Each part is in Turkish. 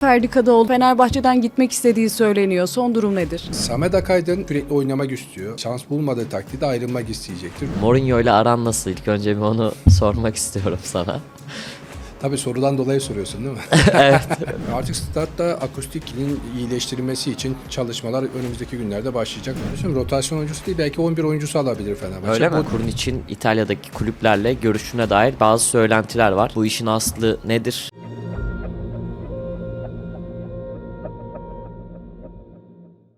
Ferdi Kadıoğlu Fenerbahçe'den gitmek istediği söyleniyor. Son durum nedir? Samet Akaydın sürekli oynamak istiyor. Şans bulmadığı takdirde ayrılmak isteyecektir. Mourinho ile aran nasıl? İlk önce bir onu sormak istiyorum sana. Tabii sorudan dolayı soruyorsun değil mi? evet. Artık statta akustikinin iyileştirilmesi için çalışmalar önümüzdeki günlerde başlayacak. Şimdi rotasyon oyuncusu değil belki 11 oyuncusu alabilir Fenerbahçe. Öyle mi? Bu- Kurun için İtalya'daki kulüplerle görüşüne dair bazı söylentiler var. Bu işin aslı nedir?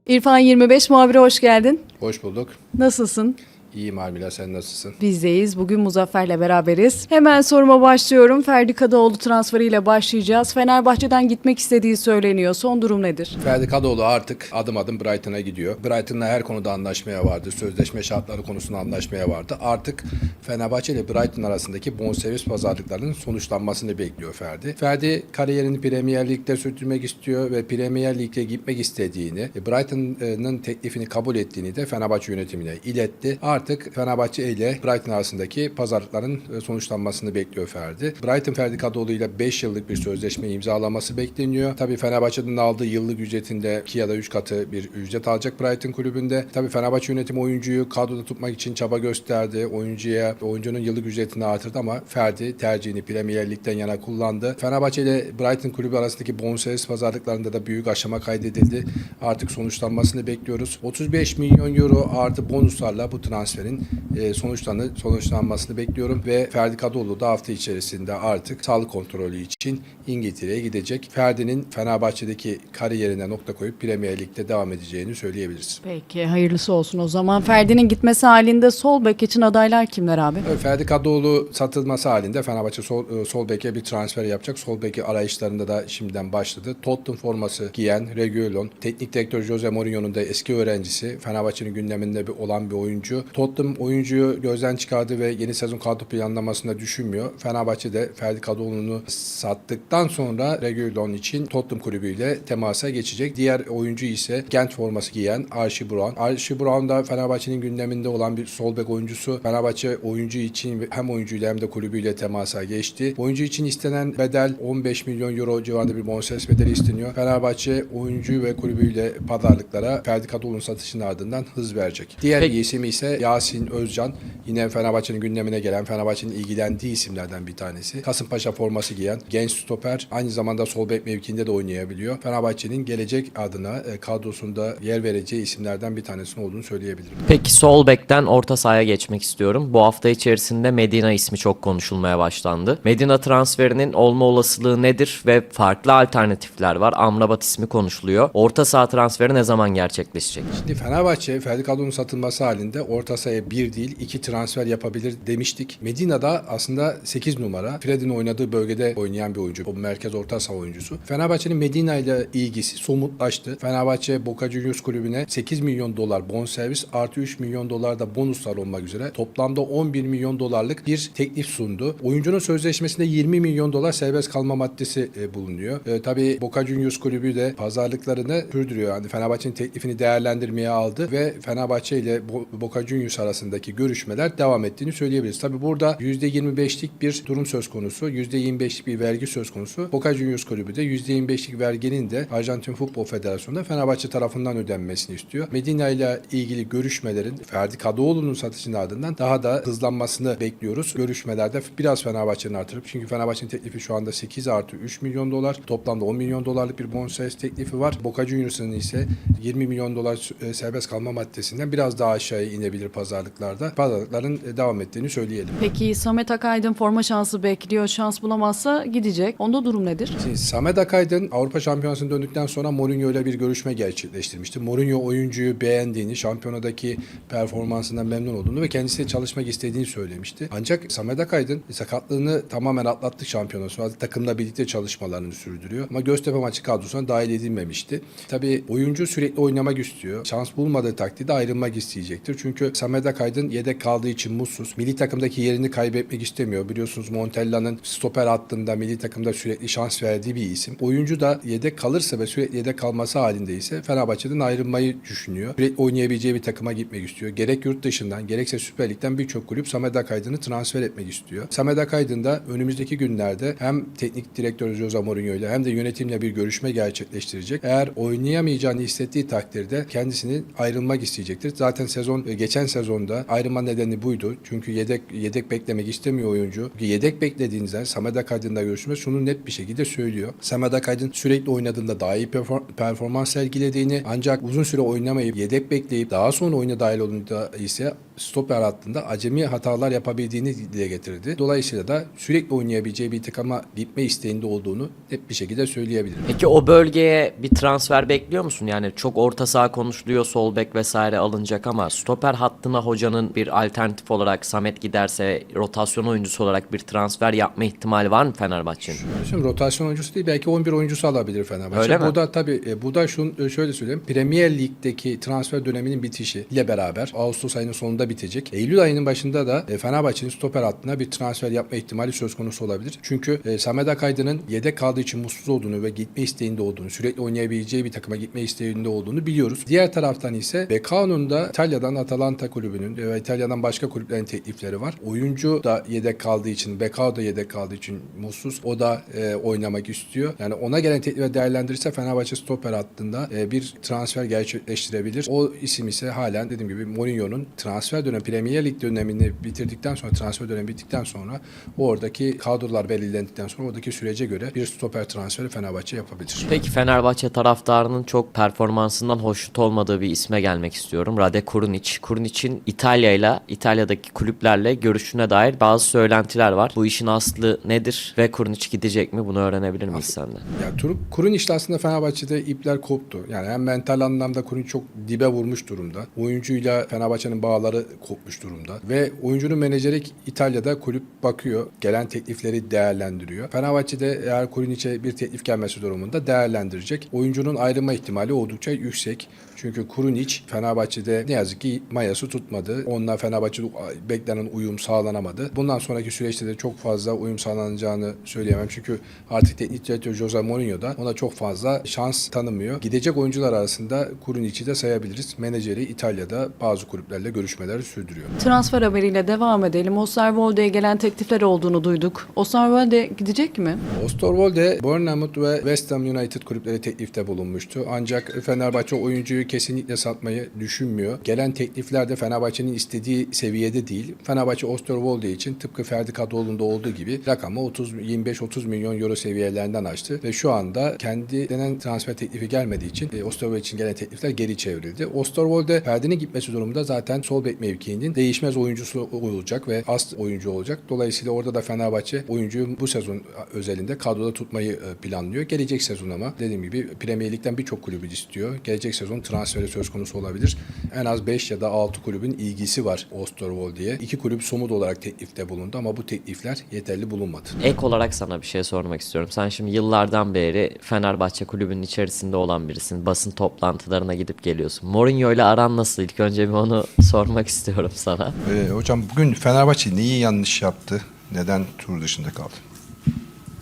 İrfan 25 muhabire hoş geldin. Hoş bulduk. Nasılsın? İyiyim Armila sen nasılsın? Bizdeyiz. Bugün Muzaffer'le beraberiz. Hemen soruma başlıyorum. Ferdi Kadıoğlu transferiyle başlayacağız. Fenerbahçe'den gitmek istediği söyleniyor. Son durum nedir? Ferdi Kadıoğlu artık adım adım Brighton'a gidiyor. Brighton'la her konuda anlaşmaya vardı. Sözleşme şartları konusunda anlaşmaya vardı. Artık Fenerbahçe ile Brighton arasındaki bonservis pazarlıklarının sonuçlanmasını bekliyor Ferdi. Ferdi kariyerini Premier Lig'de sürdürmek istiyor ve Premier Lig'e gitmek istediğini, e, Brighton'ın teklifini kabul ettiğini de Fenerbahçe yönetimine iletti. Artık Fenerbahçe ile Brighton arasındaki pazarlıkların e, sonuçlanmasını bekliyor Ferdi. Brighton Ferdi Kadıoğlu ile 5 yıllık bir sözleşme imzalaması bekleniyor. Tabii Fenerbahçe'nin aldığı yıllık ücretinde 2 ya da 3 katı bir ücret alacak Brighton kulübünde. Tabii Fenerbahçe yönetimi oyuncuyu kadroda tutmak için çaba gösterdi. Oyuncuya oyuncunun yıllık ücretini artırdı ama Ferdi tercihini Premier Lig'den yana kullandı. Fenerbahçe ile Brighton kulübü arasındaki bonservis pazarlıklarında da büyük aşama kaydedildi. Artık sonuçlanmasını bekliyoruz. 35 milyon euro artı bonuslarla bu transferin e, sonuçlanı, sonuçlanmasını bekliyorum ve Ferdi Kadıoğlu da hafta içerisinde artık sağlık kontrolü için İngiltere'ye gidecek. Ferdi'nin Fenerbahçe'deki kariyerine nokta koyup Premier Lig'de devam edeceğini söyleyebiliriz. Peki hayırlısı olsun o zaman. Ferdi'nin gitmesi halinde sol bek için adaylar kimler abi? Evet, Ferdi Kadıoğlu satılması halinde Fenerbahçe sol, e, sol beke bir transfer yapacak. Sol beki arayışlarında da şimdiden başladı. Tottenham forması giyen Reguilon, teknik direktör Jose Mourinho'nun da eski öğrencisi. Fenerbahçe'nin gündeminde bir, olan bir oyuncu. Tottenham oyuncuyu gözden çıkardı ve yeni sezon kadro planlamasında düşünmüyor. Fenerbahçe de Ferdi Kadıoğlu'nu sattıktan sonra Reguilon için Tottenham kulübüyle temasa geçecek. Diğer oyuncu ise Gent forması giyen Archie Brown. Archie Brown da Fenerbahçe'nin gündeminde olan bir sol bek oyuncusu. Fenerbahçe oyuncu için hem oyuncuyla hem de kulübüyle temasa geçti. Oyuncu için istenen bedel 15 milyon euro civarında bir bonservis bedeli isteniyor. Fenerbahçe oyuncu ve kulübüyle pazarlıklara Ferdi Kadıoğlu'nun satışının ardından hız verecek. Diğer Peki. isim ise Yasin Özcan. Yine Fenerbahçe'nin gündemine gelen, Fenerbahçe'nin ilgilendiği isimlerden bir tanesi. Kasımpaşa forması giyen genç stoper. Aynı zamanda sol bek mevkinde de oynayabiliyor. Fenerbahçe'nin gelecek adına e, kadrosunda yer vereceği isimlerden bir tanesinin olduğunu söyleyebilirim. Peki sol bekten orta sahaya geçmek istiyorum. Bu hafta içerisinde Medina ismi çok konuşulmaya başlandı. Medina transferinin olma olasılığı nedir ve farklı alternatifler var. Amrabat ismi konuşuluyor. Orta saha transferi ne zaman gerçekleşecek? Şimdi Fenerbahçe Ferdi Kadıoğlu'nun satılması halinde orta sahaya bir değil iki transfer yapabilir demiştik. Medina'da aslında 8 numara. Fred'in oynadığı bölgede oynayan bir oyuncu. O merkez orta saha oyuncusu. Fenerbahçe'nin Medina ile ilgisi somutlaştı. Fenerbahçe Boca Juniors kulübüne 8 milyon dolar bonservis artı 3 milyon dolar da bonuslar olmak üzere toplamda 11 milyon dolarlık bir teklif sundu. Oyuncunun sözleşmesinde 20 milyon dolar serbest kalma maddesi e, bulunuyor. E, tabii Boca Juniors kulübü de pazarlıklarını sürdürüyor. Yani Fenerbahçe'nin teklifini değerlendirmeye aldı ve Fenerbahçe ile Bo- Boca Juniors arasındaki görüşmeler devam ettiğini söyleyebiliriz. Tabii burada %25'lik bir durum söz konusu. %25'lik bir vergi söz konusu. Boca Juniors kulübü de %25'lik verginin de Arjantin Futbol Federasyonu'nda Fenerbahçe tarafından ödenmesini istiyor. Medina ile ilgili görüşmelerin Ferdi Kadıoğlu'nun satışının ardından daha da hızlanmasını bekliyoruz. Görüşmelerde biraz Fenerbahçe'nin artırıp çünkü Fenerbahçe'nin teklifi şu anda 8 artı 3 milyon dolar. Toplamda 10 milyon dolarlık bir bonservis teklifi var. Boca Juniors'ın ise 20 milyon dolar e, serbest kalma maddesinden biraz daha aşağıya inebilir pazarlıklarda. Pazarlıkların e, devam ettiğini söyleyelim. Peki Samet Akaydın forma şansı bekliyor. Şans bulamazsa gidecek. Onda durum nedir? Şimdi Samet Akaydın Avrupa Şampiyonası'na döndükten sonra Mourinho ile bir görüşme gerçekleştirmişti. Mourinho oyuncuyu beğendiğini, şampiyonadaki performansından memnun olduğunu ve kendisiyle çalışmak istediğini söylemişti. Ancak Samet Akaydın sakatlığını tamamen atlattı şampiyonası. sonra. Takımla birlikte çalışmalarını sürdürüyor. Ama Göztepe maçı kadrosuna dahil edilmemişti. Tabii oyuncu sürekli oynamak istiyor. Şans bulmadığı takdirde ayrılmak isteyecektir. Çünkü Samet Akaydın yedek kaldığı için mutsuz. Milli takımdaki yerini kaybetmek istemiyor. Biliyorsunuz Montella'nın stoper hattında milli takımda sürekli şans verdiği bir isim. Oyuncu da yedek kalırsa ve sürekli yedek kalması halinde ise Fenerbahçe'den ayrılmayı düşünüyor. Sürekli oynayabileceği bir takıma gitmek istiyor. Gerek yurt dışından gerekse Süper Lig'den birçok kulüp Samet Akaydın'ı transfer etmek istiyor. Samet Akaydın da önümüzdeki günlerde hem teknik direktör Jose Mourinho ile hem de yönetimle bir görüşme gerçekleştirecek. Eğer oynayamayacağını hissettiği takdirde kendisini ayrılmak isteyecektir. Zaten sezon e, geçen sezonda ayrılma nedeni buydu. Çünkü yedek yedek beklemek istemiyor oyuncu. Yedek beklediğinizde Samet Akaydın'la görüşme şunu net bir şekilde söylüyor. Samet Akaydın sürekli oynadığında daha iyi perfor- performans sergilediğini ancak uzun süre oynamayıp yedek bekleyip daha sonra oyuna dahil olduğunda ise stoper hattında acemi hatalar yapabildiğini dile getirdi. Dolayısıyla da sürekli oynayabileceği bir takıma gitme isteğinde olduğunu net bir şekilde söyleyebilirim. Peki o bölgeye bir transfer bekliyor musun? Yani çok orta saha konuşuluyor, sol bek vesaire alınacak ama stoper hattına hocanın bir alternatif olarak Samet giderse rotasyon oyuncusu olarak bir transfer yapma ihtimali var mı Fenerbahçe'nin? Şimdi rotasyon oyuncusu değil belki 11 oyuncusu alabilir Fenerbahçe. Öyle mi? Bu da tabii e, bu da şunu şöyle söyleyeyim. Premier Lig'deki transfer döneminin bitişi ile beraber Ağustos ayının sonunda bitecek. Eylül ayının başında da e, Fenerbahçe'nin stoper hattına bir transfer yapma ihtimali söz konusu olabilir. Çünkü e, Samet Akaydın'ın yedek kaldığı için mutsuz olduğunu ve gitme isteğinde olduğunu, sürekli oynayabileceği bir takıma gitme isteğinde olduğunu biliyoruz. Diğer taraftan ise Bekao'nun da İtalya'dan Atalanta kulübünün ve İtalya'dan başka kulüplerin teklifleri var. Oyuncu da yedek kaldığı için, Bekao da yedek kaldığı için mutsuz. O da e, oynamak istiyor. Yani ona gelen teklife değerlendirirse Fenerbahçe stoper hattında e, bir transfer gerçekleştirebilir. O isim ise halen dediğim gibi Mourinho'nun transfer dönemi, Premier Lig dönemini bitirdikten sonra, transfer dönemi bittikten sonra oradaki kadrolar belirlendikten sonra oradaki sürece göre bir stoper transferi Fenerbahçe yapabilir. Peki Fenerbahçe taraftarının çok performansından hoşnut olmadığı bir isme gelmek istiyorum. Rade Kurunic. Kurunic'in İtalya ile İtalya'daki kulüplerle görüşüne dair bazı söylentiler var. Bu işin aslı nedir ve Kurunic gidecek mi? Bunu öğrenebilir miyiz senden? Ya Tur Kurun işte aslında Fenerbahçe'de ipler koptu. Yani hem mental anlamda Kurun çok dibe vurmuş durumda. Oyuncuyla Fenerbahçe'nin bağları kopmuş durumda. Ve oyuncunun menajeri İtalya'da kulüp bakıyor. Gelen teklifleri değerlendiriyor. Fenerbahçe'de eğer Kurinic'e bir teklif gelmesi durumunda değerlendirecek. Oyuncunun ayrılma ihtimali oldukça yüksek. Çünkü Kurunic Fenerbahçe'de ne yazık ki mayası tutmadı. Onunla Fenerbahçe'de beklenen uyum sağlanamadı. Bundan sonraki süreçte de çok fazla uyum sağlanacağını söyleyemem. Çünkü artık teknik direktör Jose Mourinho da ona çok fazla şans tanımıyor. Gidecek oyuncular arasında Kurunic'i de sayabiliriz. Menajeri İtalya'da bazı kulüplerle görüşmeleri sürdürüyor. Transfer haberiyle devam edelim. Osterwolde'ye gelen teklifler olduğunu duyduk. Osterwolde gidecek mi? Osterwolde, Bournemouth ve West Ham United kulüpleri teklifte bulunmuştu. Ancak Fenerbahçe oyuncuyu kesinlikle satmayı düşünmüyor. Gelen teklifler de Fenerbahçe'nin istediği seviyede değil. Fenerbahçe Osterwolde için tıpkı Ferdi Kadıoğlu'nda olduğu gibi rakamı 30 25-30 milyon euro seviyelerinden açtı ve şu anda kendi denen transfer teklifi gelmediği için e, Osterwolde için gelen teklifler geri çevrildi. Osterwolde Ferdi'nin gitmesi durumunda zaten sol bek mevkiinin değişmez oyuncusu olacak ve as oyuncu olacak. Dolayısıyla orada da Fenerbahçe oyuncuyu bu sezon özelinde kadroda tutmayı e, planlıyor. Gelecek sezon ama dediğim gibi Premier Lig'den birçok kulübü istiyor. Gelecek sezon transferi söz konusu olabilir. En az 5 ya da 6 kulübün ilgisi var Osterwolde'ye. İki kulüp somut olarak teklifte bulundu ama bu teklifler yeterli bulunmadı. Ek olarak sana bir şey sormak istiyorum. Sen şimdi yıllardan beri Fenerbahçe kulübünün içerisinde olan birisin. Basın toplantılarına gidip geliyorsun. Mourinho ile aran nasıl? İlk önce bir onu sormak istiyorum sana. Ee, hocam bugün Fenerbahçe neyi yanlış yaptı? Neden tur dışında kaldı?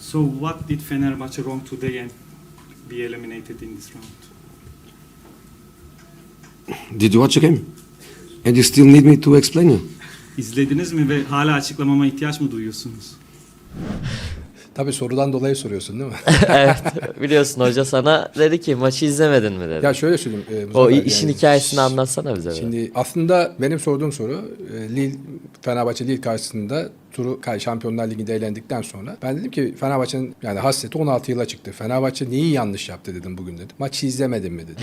So what did Fenerbahçe wrong today and be eliminated in this round? Did you watch the game? And you still need me to explain you? İzlediniz mi ve hala açıklamama ihtiyaç mı duyuyorsunuz? Tabii sorudan dolayı soruyorsun değil mi? evet biliyorsun hoca sana dedi ki maçı izlemedin mi dedi. ya şöyle söyleyeyim. e, o Muzaffer, işin yani- hikayesini anlatsana bize. Şimdi aslında benim sorduğum soru e, Lille Fenerbahçe Lille karşısında turu Şampiyonlar Ligi'nde eğlendikten sonra ben dedim ki Fenerbahçe'nin yani hasreti 16 yıla çıktı. Fenerbahçe neyi yanlış yaptı dedim bugün dedim. Maçı izlemedin mi dedi.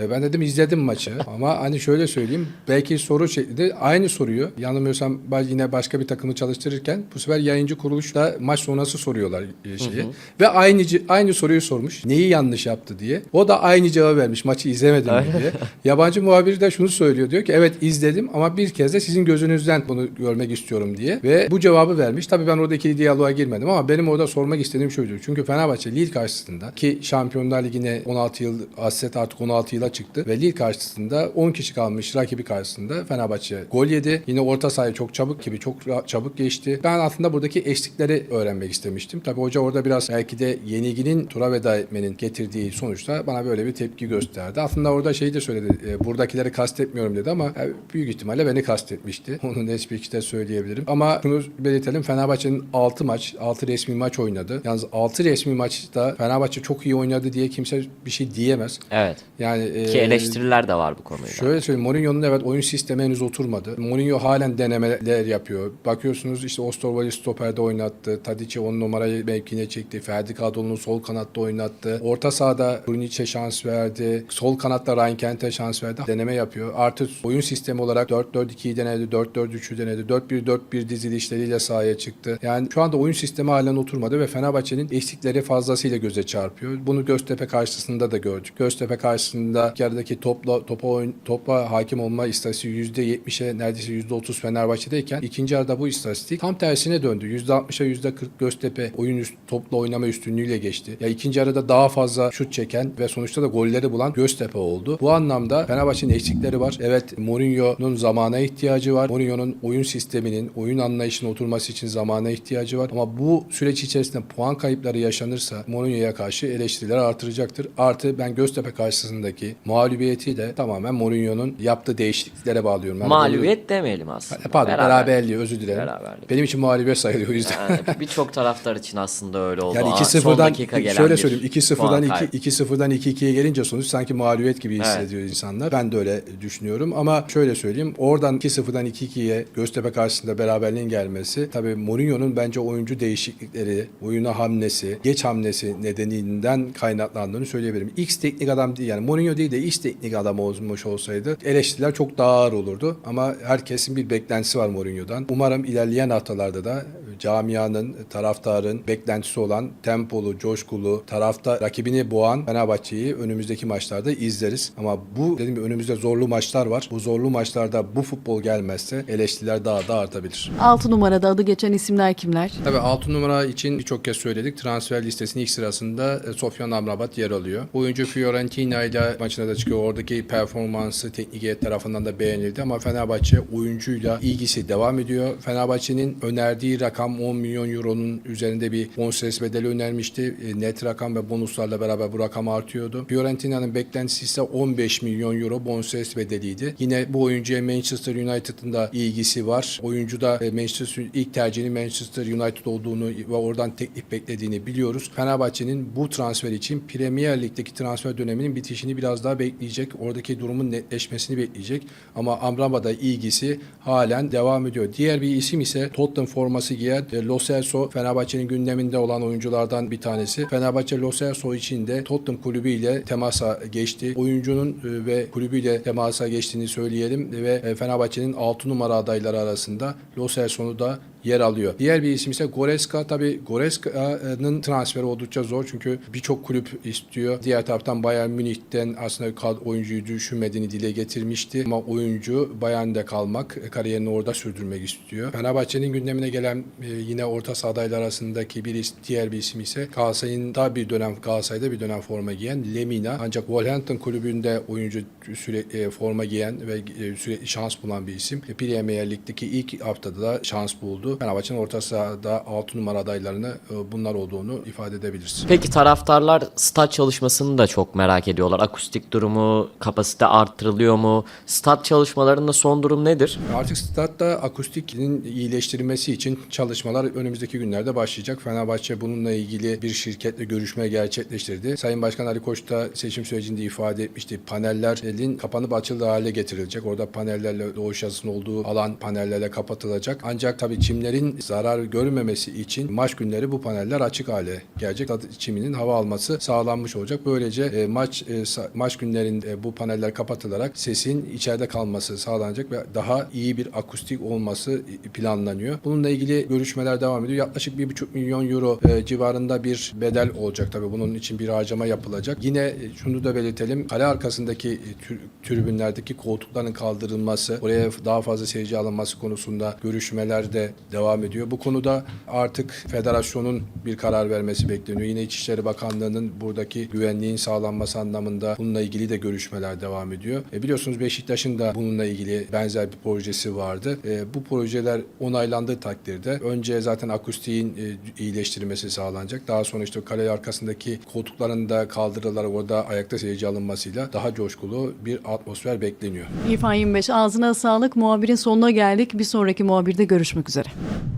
E, Ben dedim izledim maçı. Ama hani şöyle söyleyeyim belki soru şeklinde aynı soruyu yanılmıyorsam yine başka bir takımı çalıştırırken bu sefer yayıncı kuruluşta maç sonrası soruyorlar e, şeyi. Ve aynı aynı soruyu sormuş. Neyi yanlış yaptı diye. O da aynı cevabı vermiş maçı izlemedim diye. Yabancı muhabir de şunu söylüyor diyor ki evet izledim ama bir kez de sizin gözünüzden bunu görmek istiyorum diye. Ve bu cevabı vermiş. Tabii ben orada ikili diyaloğa girmedim ama benim orada sormak istediğim şuydu. Çünkü Fenerbahçe Lille karşısında ki Şampiyonlar Ligi'ne 16 yıl hasret artık 16 yıla yola çıktı ve Lille karşısında 10 kişi kalmış rakibi karşısında Fenerbahçe gol yedi. Yine orta sahaya çok çabuk gibi çok çabuk geçti. Ben aslında buradaki eşlikleri öğrenmek istemiştim. Tabii hoca orada biraz belki de yenilginin tura veda etmenin getirdiği sonuçta bana böyle bir tepki gösterdi. Aslında orada şey de söyledi. e, buradakileri kastetmiyorum dedi ama e, büyük ihtimalle beni kastetmişti. Onu net şekilde söyleyebilirim. Ama şunu belirtelim. Fenerbahçe'nin 6 maç, 6 resmi maç oynadı. Yalnız 6 resmi maçta Fenerbahçe çok iyi oynadı diye kimse bir şey diyemez. Evet. Yani e, Ki eleştiriler de var bu konuyla. Şöyle söyleyeyim Mourinho'nun evet oyun sistemi henüz oturmadı. Mourinho halen denemeler yapıyor. Bakıyorsunuz işte Osterwolde stoperde oynattı. Tadic'i 10 numarayı mevkine çekti. Ferdi Kadıoğlu'nu sol kanatta oynattı. Orta sahada Brunic'e şans verdi. Sol kanatta Ryan Kent'e şans verdi. Deneme yapıyor. Artı oyun sistemi olarak 4-4-2'yi denedi. 4-4-3'ü denedi. 4-1-4-1 dizilişleriyle sahaya çıktı. Yani şu anda oyun sistemi halen oturmadı ve Fenerbahçe'nin eksikleri fazlasıyla göze çarpıyor. Bunu Göztepe karşısında da gördük. Göztepe karşısında ilk yarıdaki topla topa oyun, topa hakim olma istatistiği %70'e neredeyse %30 Fenerbahçe'deyken ikinci yarıda bu istatistik tam tersine döndü. %60'a %40 Göztepe oyun üst, topla oynama üstünlüğüyle geçti. Ya ikinci yarıda daha fazla şut çeken ve sonuçta da golleri bulan Göztepe oldu. Bu anlamda Fenerbahçe'nin eksikleri var. Evet Mourinho'nun zamana ihtiyacı var. Mourinho'nun oyun sisteminin, oyun anlayışının oturması için zamana ihtiyacı var. Ama bu süreç içerisinde puan kayıpları yaşanırsa Mourinho'ya karşı eleştiriler artıracaktır. Artı ben Göztepe karşısındaki mağlubiyeti de tamamen Mourinho'nun yaptığı değişikliklere bağlıyorum. Yani Mağlubiyet demeyelim aslında. bunu- Pardon Beraber- beraberliği özür dilerim. Beraberlik. Benim için mağlubiyet sayılıyor o yüzden. Yani Birçok taraftar için aslında öyle oldu. Yani Aa, son 2-0'dan dakika gelen şöyle söyleyeyim puan 2-0'dan kaybı. 2 2-0'dan 2-2'ye gelince sonuç sanki mağlubiyet gibi hissediyor insanlar. Ben de öyle düşünüyorum ama şöyle söyleyeyim. Oradan 2-0'dan 2-2'ye Göztepe karşısında beraberliğin gelmesi tabii Mourinho'nun bence oyuncu değişiklikleri, oyuna hamlesi, geç hamlesi nedeninden kaynaklandığını söyleyebilirim. X teknik adam değil yani Mourinho değil de X teknik adam olmuş olsaydı eleştiriler çok daha ağır olurdu ama herkesin bir beklentisi var Mourinho'dan. Umarım ilerleyen haftalarda da camianın, taraftarın beklentisi olan tempolu, coşkulu, tarafta rakibini boğan Fenerbahçe'yi önümüzdeki maçlarda izleriz. Ama bu dediğim gibi önümüzde zorlu maçlar var. Bu zorlu maçlarda bu futbol gelmezse eleştiriler daha da artabilir. 6 numarada adı geçen isimler kimler? Tabii 6 numara için birçok kez söyledik. Transfer listesinin ilk sırasında e, Sofyan Amrabat yer alıyor. Oyuncu Fiorentina ile maçına da çıkıyor. Oradaki performansı teknik heyet tarafından da beğenildi ama Fenerbahçe oyuncuyla ilgisi devam ediyor. Fenerbahçe'nin önerdiği rakam 10 milyon euronun üzerinde bir bonservis bedeli önermişti. E, Net rakam ve bonuslarla beraber bu rakam artıyordu. Fiorentina'nın beklentisi ise 15 milyon euro bonservis bedeliydi. Yine bu oyuncuya Manchester United'ın da ilgisi var. Oyuncu da e, Manchester ilk tercihinin Manchester United olduğunu ve oradan teklif beklediğini biliyoruz. Fenerbahçe'nin bu transfer için Premier Lig'deki transfer döneminin bitişini biraz daha bekleyecek. Oradaki durumun netleşmesini bekleyecek. Ama Amrabat'a ilgisi halen devam ediyor. Diğer bir isim ise Tottenham forması giyen e, Lo Celso Fenerbahçe'nin gündeminde olan oyunculardan bir tanesi. Fenerbahçe Lo Celso için de Tottenham kulübüyle temasa geçti. Oyuncunun e, ve kulübüyle temasa geçtiğini söyleyelim ve e, Fenerbahçe'nin 6 numara adayları arasında Lo Celso'nu da yer alıyor. Diğer bir isim ise Goreska. Tabi Goreska'nın transferi oldukça zor çünkü birçok kulüp istiyor. Diğer taraftan Bayern Münih'ten aslında oyuncuyu düşünmediğini dile getirmişti. Ama oyuncu Bayern'de kalmak, e, kariyerini orada sürdürmek istiyor. Fenerbahçe'nin gündemine gelen e, yine orta saha arasındaki bir diğer bir isim ise Galatasaray'ın da bir dönem Galatasaray'da bir dönem forma giyen Lemina. Ancak Wolverhampton kulübünde oyuncu sürekli e, forma giyen ve sürekli şans bulan bir isim. Premier Lig'deki ilk haftada da şans buldu. Fenerbahçe'nin orta sahada 6 numara adaylarını e, bunlar olduğunu ifade edebiliriz. Peki taraftarlar stat çalışmasını da çok merak ediyorlar. Akustik durumu, kapasite arttırılıyor mu? Stat çalışmalarında son durum nedir? Artık statta akustikin iyileştirilmesi için çalışmalar önümüzdeki günlerde başlayacak. Fenerbahçe bununla ilgili bir şirketle görüşme gerçekleştirdi. Sayın Başkan Ali Koç da seçim sürecinde ifade etmişti. Panellerin kapanıp açıldığı hale getirilecek. Orada panellerle doğuş yazısının olduğu alan panellerle kapatılacak. Ancak tabii çimlerin zarar görmemesi için maç günleri bu paneller açık hale gelecek. Çiminin hava alması sağlanmış olacak. Böylece e, maç e, maç günlerinde bu paneller kapatılarak sesin içeride kalması sağlanacak ve daha iyi bir akustik olması planlanıyor. Bununla ilgili görüşmeler devam ediyor. Yaklaşık 1,5 milyon euro e, civarında bir bedel olacak tabii. Bunun için bir harcama yapılacak. Yine e, şunu da belirtelim. Kale arkasındaki e, tür- tribünlerdeki koltukların kaldırılması, oraya daha fazla seyirci alınması konusunda görüşmeler de devam ediyor. Bu konuda artık federasyonun bir karar vermesi bekleniyor. Yine İçişleri Bakanlığı'nın buradaki güvenliğin sağlanması anlamında bununla ilgili de görüşmeler devam ediyor. E biliyorsunuz Beşiktaş'ın da bununla ilgili benzer bir projesi vardı. E, bu projeler onaylandığı takdirde önce zaten akustiğin e, iyileştirilmesi sağlanacak. Daha sonra işte kale arkasındaki koltukların da kaldırılarak orada ayakta seyirci alınmasıyla daha coşkulu bir atmosfer bekleniyor. İrfan 25 ağzına sağlık. Muhabirin sonuna geldik. Bir sonraki muhabirde görüşmek üzere. you